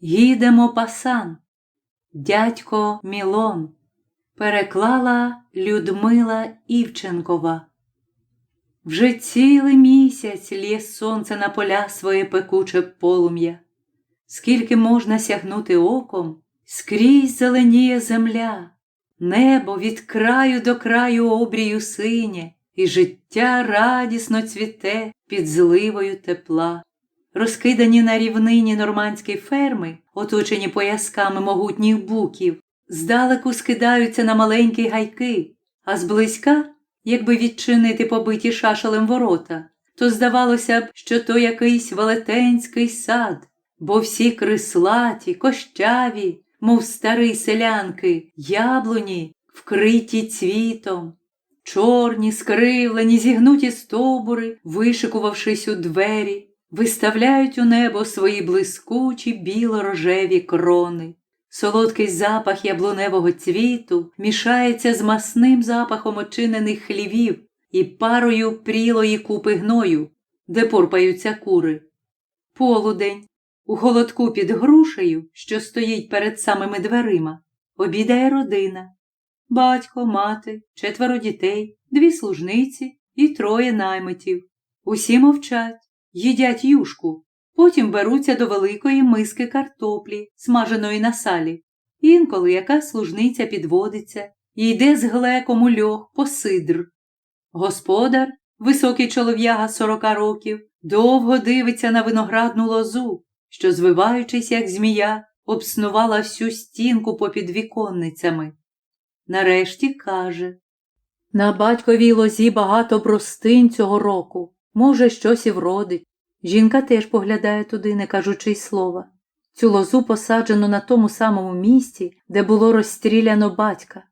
Їдемо пасан. Дядько Мілон. Переклала Людмила Івченкова. Вже цілий місяць лє сонце на поля своє пекуче полум'я. Скільки можна сягнути оком, скрізь зеленіє земля, небо від краю до краю обрію синє, і життя радісно цвіте під зливою тепла. Розкидані на рівнині нормандські ферми, оточені поясками могутніх буків, здалеку скидаються на маленькі гайки, а зблизька, якби відчинити побиті шашалем ворота, то здавалося б, що то якийсь велетенський сад, бо всі крислаті, кощаві, мов старі селянки, яблуні, вкриті цвітом, чорні, скривлені, зігнуті стовбури, вишикувавшись у двері, виставляють у небо свої блискучі біло-рожеві крони. Солодкий запах яблуневого цвіту мішається з масним запахом очинених хлівів і парою прілої купи гною, де порпаються кури. Полудень. У холодку під грушею, що стоїть перед самими дверима, обідає родина. Батько, мати, четверо дітей, дві служниці і троє наймитів. Усі мовчать, їдять юшку, потім беруться до великої миски картоплі, смаженої на салі. Інколи яка служниця підводиться і йде з глеком у льох по сидр. Господар, високий чолов'яга сорока років, довго дивиться на виноградну лозу, що, звиваючись, як змія, обснувала всю стінку попід віконницями. Нарешті каже На батьковій лозі багато бростинь цього року, може, щось і вродить. Жінка теж поглядає туди, не кажучи й слова. Цю лозу посаджено на тому самому місці, де було розстріляно батька.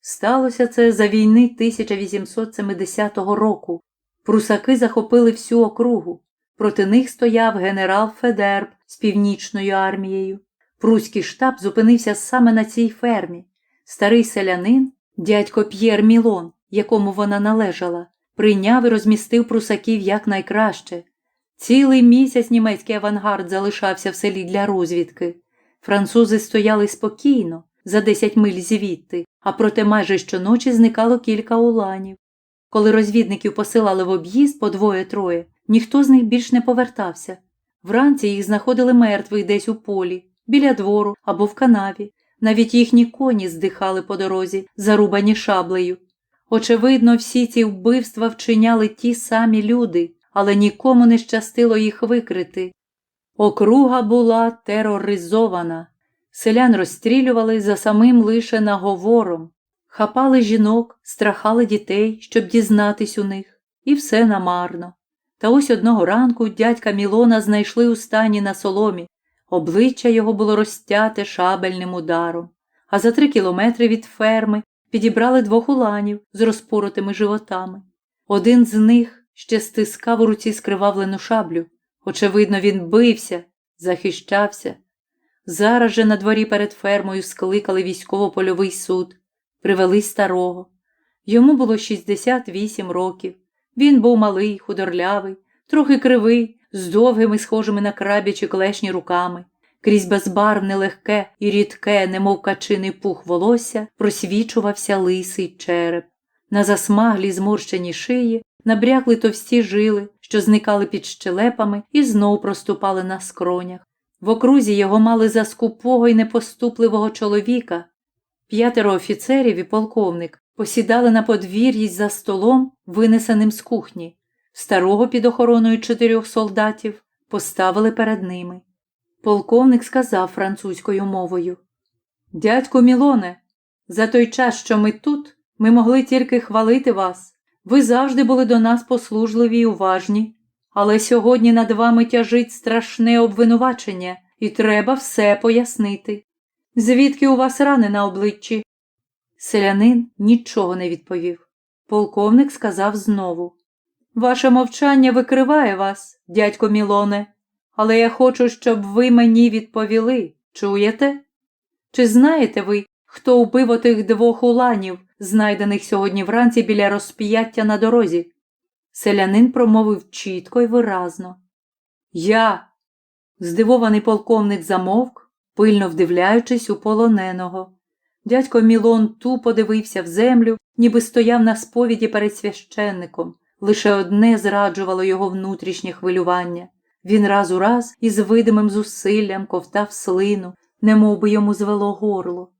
Сталося це за війни 1870 року. Прусаки захопили всю округу. Проти них стояв генерал Федерб з північною армією. Пруський штаб зупинився саме на цій фермі. Старий селянин, дядько П'єр Мілон, якому вона належала, прийняв і розмістив прусаків якнайкраще. Цілий місяць німецький авангард залишався в селі для розвідки. Французи стояли спокійно, за десять миль звідти, а проте майже щоночі зникало кілька уланів. Коли розвідників посилали в об'їзд по двоє-троє, ніхто з них більш не повертався. Вранці їх знаходили мертвих десь у полі, біля двору або в канаві. Навіть їхні коні здихали по дорозі, зарубані шаблею. Очевидно, всі ці вбивства вчиняли ті самі люди, але нікому не щастило їх викрити. Округа була тероризована. Селян розстрілювали за самим лише наговором, хапали жінок, страхали дітей, щоб дізнатись у них, і все намарно. Та ось одного ранку дядька Мілона знайшли у стані на соломі. Обличчя його було розтяте шабельним ударом, а за три кілометри від ферми підібрали двох уланів з розпоротими животами. Один з них ще стискав у руці скривавлену шаблю. Очевидно, він бився, захищався. Зараз же на дворі перед фермою скликали військово-польовий суд, привели старого. Йому було 68 років. Він був малий, худорлявий, трохи кривий, з довгими, схожими на крабячі клешні руками. Крізь безбарвне легке і рідке, немов качиний пух волосся, просвічувався лисий череп. На засмаглій зморщеній шиї набрякли товсті жили, що зникали під щелепами і знов проступали на скронях. В окрузі його мали за скупого і непоступливого чоловіка. П'ятеро офіцерів і полковник посідали на подвір'ї за столом, винесеним з кухні. Старого під охороною чотирьох солдатів поставили перед ними. Полковник сказав французькою мовою Дядьку Мілоне, за той час, що ми тут, ми могли тільки хвалити вас. Ви завжди були до нас послужливі й уважні, але сьогодні над вами тяжить страшне обвинувачення, і треба все пояснити. Звідки у вас рани на обличчі? Селянин нічого не відповів. Полковник сказав знову Ваше мовчання викриває вас, дядько Мілоне, але я хочу, щоб ви мені відповіли. Чуєте? Чи знаєте ви, хто убив отих двох уланів, знайдених сьогодні вранці біля розп'яття на дорозі? Селянин промовив чітко й виразно. Я. Здивований полковник замовк, пильно вдивляючись у полоненого. Дядько Мілон тупо дивився в землю, ніби стояв на сповіді перед священником. Лише одне зраджувало його внутрішнє хвилювання. Він раз у раз із видимим зусиллям ковтав слину, немов би йому звело горло.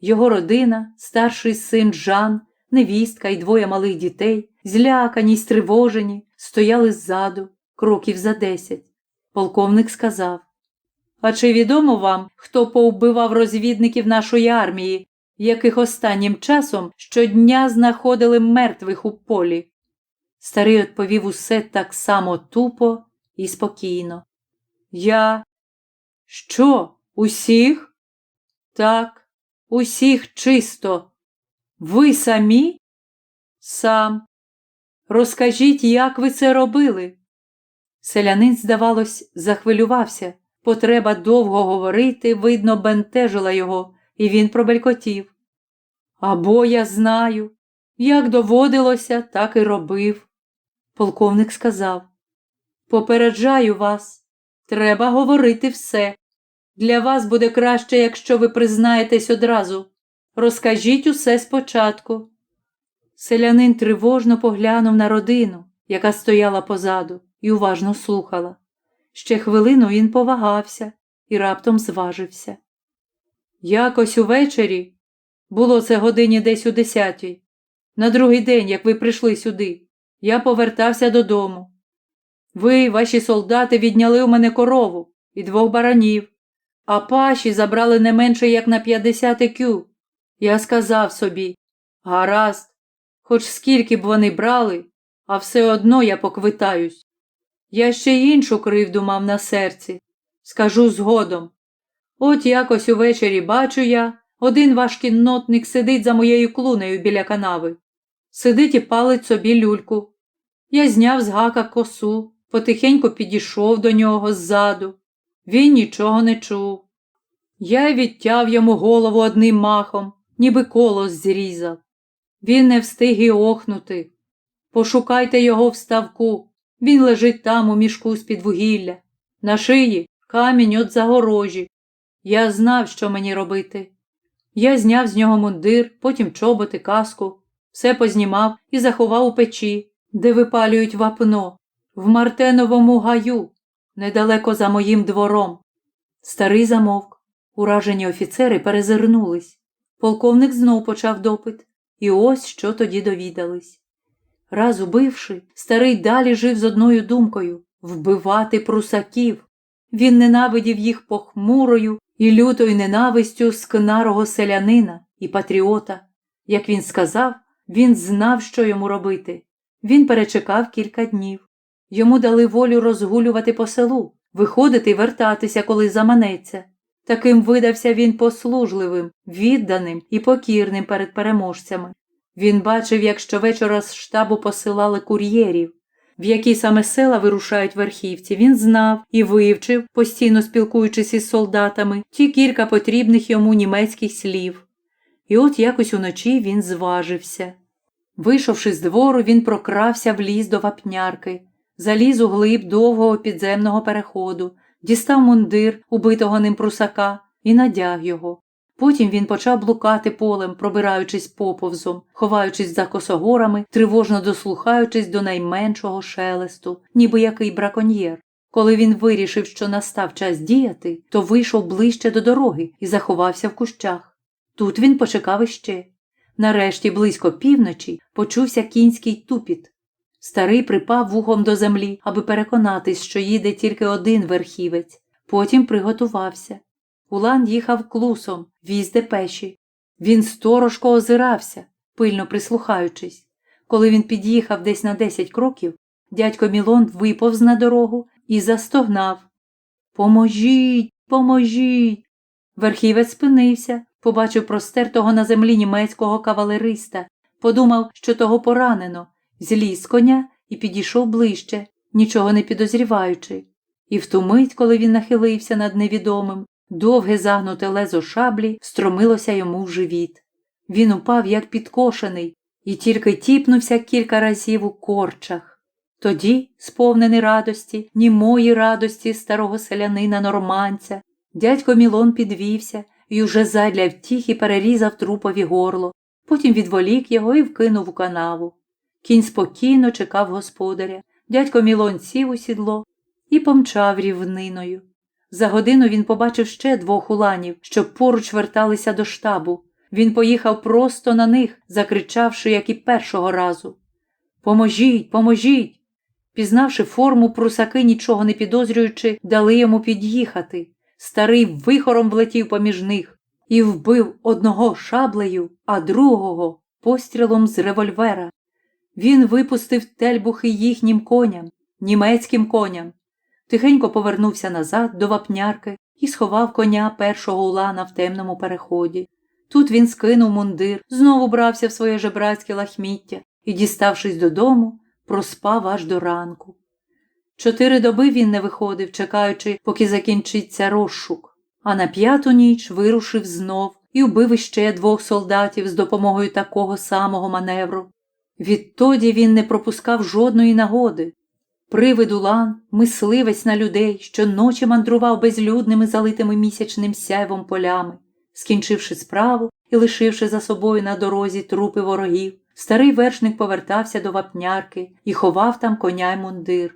Його родина, старший син Жан, невістка і двоє малих дітей, злякані й стривожені, стояли ззаду, кроків за десять. Полковник сказав А чи відомо вам, хто повбивав розвідників нашої армії, яких останнім часом щодня знаходили мертвих у полі? Старий відповів усе так само тупо і спокійно. Я. Що? Усіх? Так, усіх чисто. Ви самі? Сам. Розкажіть, як ви це робили? Селянин, здавалось, захвилювався. Потреба довго говорити, видно, бентежила його, і він пробелькотів. Або я знаю. Як доводилося, так і робив. Полковник сказав Попереджаю вас, треба говорити все. Для вас буде краще, якщо ви признаєтесь одразу. Розкажіть усе спочатку. Селянин тривожно поглянув на родину, яка стояла позаду, і уважно слухала. Ще хвилину він повагався і раптом зважився. Якось увечері, було це годині десь у десятій, на другий день, як ви прийшли сюди, я повертався додому. Ви, ваші солдати, відняли у мене корову і двох баранів, а паші забрали не менше, як на 50 кю. Я сказав собі гаразд, хоч скільки б вони брали, а все одно я поквитаюсь. Я ще іншу кривду мав на серці. Скажу згодом. От якось увечері бачу я, один ваш кіннотник сидить за моєю клунею біля канави. Сидить і палить собі люльку. Я зняв з гака косу, потихеньку підійшов до нього ззаду. Він нічого не чув. Я відтяв йому голову одним махом, ніби колос зрізав. Він не встиг і охнути. Пошукайте його в ставку. Він лежить там у мішку з-під вугілля. На шиї камінь от загорожі. Я знав, що мені робити. Я зняв з нього мундир, потім чоботи, каску, все познімав і заховав у печі, де випалюють вапно, в Мартеновому гаю, недалеко за моїм двором. Старий замовк. Уражені офіцери перезирнулись. Полковник знов почав допит, і ось що тоді довідались. Раз убивши, старий далі жив з одною думкою вбивати прусаків. Він ненавидів їх похмурою і лютою ненавистю скнарого селянина і патріота. Як він сказав, він знав, що йому робити. Він перечекав кілька днів. Йому дали волю розгулювати по селу, виходити і вертатися, коли заманеться. Таким видався він послужливим, відданим і покірним перед переможцями. Він бачив, як щовечора з штабу посилали кур'єрів, в які саме села вирушають верхівці. Він знав і вивчив, постійно спілкуючись із солдатами, ті кілька потрібних йому німецьких слів. І от якось уночі він зважився. Вийшовши з двору, він прокрався в ліс до вапнярки, заліз у глиб довгого підземного переходу, дістав мундир убитого ним прусака і надяг його. Потім він почав блукати полем, пробираючись поповзом, ховаючись за косогорами, тривожно дослухаючись до найменшого шелесту, ніби який браконьєр. Коли він вирішив, що настав час діяти, то вийшов ближче до дороги і заховався в кущах. Тут він почекав іще. Нарешті, близько півночі, почувся кінський тупіт. Старий припав вухом до землі, аби переконатись, що їде тільки один верхівець. Потім приготувався. Улан їхав клусом, віз депеші. Він сторожко озирався, пильно прислухаючись. Коли він під'їхав десь на десять кроків, дядько Мілон виповз на дорогу і застогнав. Поможіть, поможіть. Верхівець спинився, побачив простертого на землі німецького кавалериста, подумав, що того поранено, зліз коня і підійшов ближче, нічого не підозріваючи. І в ту мить, коли він нахилився над невідомим, довге загнуте лезо шаблі стромилося йому в живіт. Він упав, як підкошений, і тільки тіпнувся кілька разів у корчах. Тоді, сповнений радості, німої радості старого селянина норманця, Дядько Мілон підвівся і уже задля втіхи перерізав трупові горло, потім відволік його і вкинув у канаву. Кінь спокійно чекав господаря. Дядько Мілон сів у сідло і помчав рівниною. За годину він побачив ще двох уланів, що поруч верталися до штабу. Він поїхав просто на них, закричавши, як і першого разу. Поможіть, поможіть. Пізнавши форму, прусаки, нічого не підозрюючи, дали йому під'їхати. Старий вихором влетів поміж них і вбив одного шаблею, а другого пострілом з револьвера. Він випустив тельбухи їхнім коням, німецьким коням. Тихенько повернувся назад до вапнярки і сховав коня першого улана в темному переході. Тут він скинув мундир, знову брався в своє жебрацьке лахміття і, діставшись додому, проспав аж до ранку. Чотири доби він не виходив, чекаючи, поки закінчиться розшук, а на п'яту ніч вирушив знов і вбив іще двох солдатів з допомогою такого самого маневру. Відтоді він не пропускав жодної нагоди. Привид улан, мисливець на людей, що ночі мандрував безлюдними залитими місячним сяйвом полями. Скінчивши справу і лишивши за собою на дорозі трупи ворогів, старий вершник повертався до вапнярки і ховав там коня й мундир.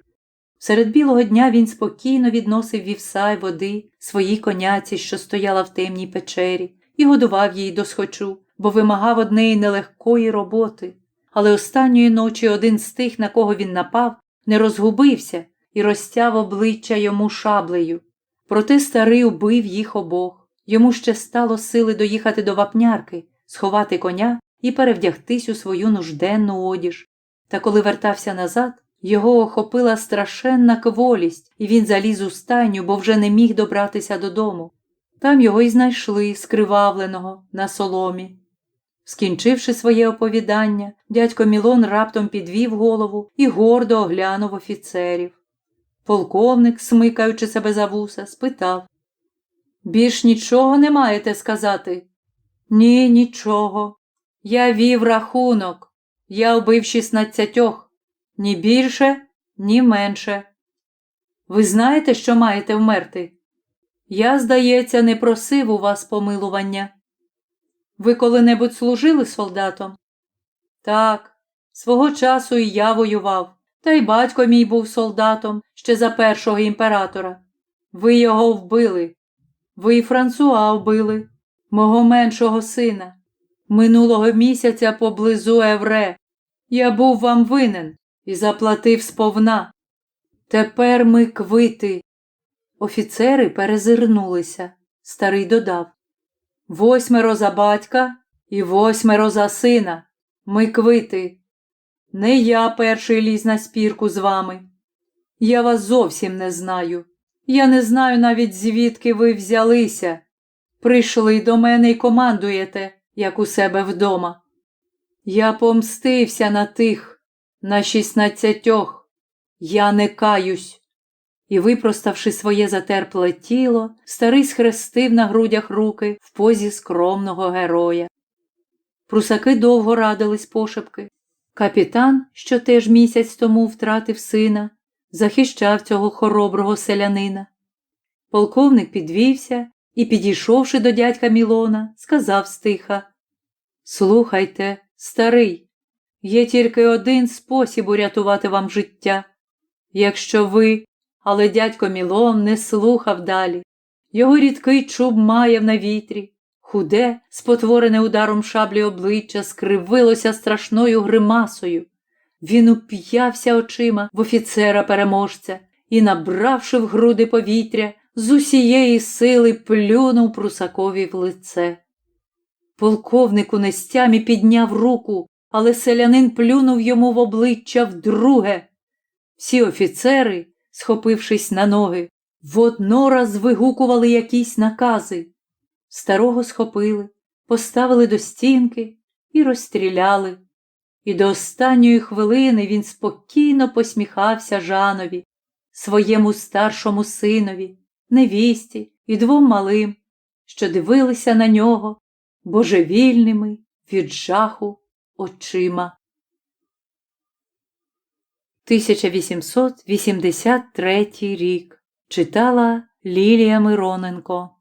Серед білого дня він спокійно відносив вівса й води своїй коняці, що стояла в темній печері, і годував її досхочу, бо вимагав однеї нелегкої роботи. Але останньої ночі один з тих, на кого він напав, не розгубився і розтяв обличчя йому шаблею. Проте старий убив їх обох. Йому ще стало сили доїхати до вапнярки, сховати коня і перевдягтись у свою нужденну одіж. Та коли вертався назад, його охопила страшенна кволість, і він заліз у стайню, бо вже не міг добратися додому. Там його й знайшли, скривавленого, на соломі. Скінчивши своє оповідання, дядько Мілон раптом підвів голову і гордо оглянув офіцерів. Полковник, смикаючи себе за вуса, спитав Більш нічого не маєте сказати? Ні, нічого. Я вів рахунок. Я вбив шістнадцятьох. Ні більше, ні менше. Ви знаєте, що маєте вмерти? Я, здається, не просив у вас помилування. Ви коли-небудь служили солдатом? Так, свого часу і я воював, та й батько мій був солдатом ще за першого імператора. Ви його вбили. Ви і Франсуа вбили, мого меншого сина. Минулого місяця поблизу Евре. Я був вам винен і заплатив сповна. Тепер ми квити. Офіцери перезирнулися. Старий додав Восьмеро за батька і восьмеро за сина. Ми квити. Не я перший ліз на спірку з вами. Я вас зовсім не знаю. Я не знаю навіть звідки ви взялися. Прийшли до мене і командуєте, як у себе вдома. Я помстився на тих, на шістнадцятьох. Я не каюсь. І, випроставши своє затерпле тіло, старий схрестив на грудях руки в позі скромного героя. Прусаки довго радились пошепки. Капітан, що теж місяць тому втратив сина, захищав цього хороброго селянина. Полковник підвівся і, підійшовши до дядька Мілона, сказав стиха Слухайте, старий, є тільки один спосіб урятувати вам життя. Якщо ви, але дядько Мілон не слухав далі. Його рідкий чуб маяв на вітрі, худе, спотворене ударом шаблі обличчя, скривилося страшною гримасою. Він уп'явся очима в офіцера переможця і, набравши в груди повітря, з усієї сили плюнув прусакові в лице. Полковник у нестямі підняв руку, але селянин плюнув йому в обличчя вдруге. Всі офіцери, схопившись на ноги, воднораз вигукували якісь накази. Старого схопили, поставили до стінки і розстріляли. І до останньої хвилини він спокійно посміхався Жанові, своєму старшому синові, невісті і двом малим, що дивилися на нього божевільними від жаху очима. 1883 рік. Читала Лілія Мироненко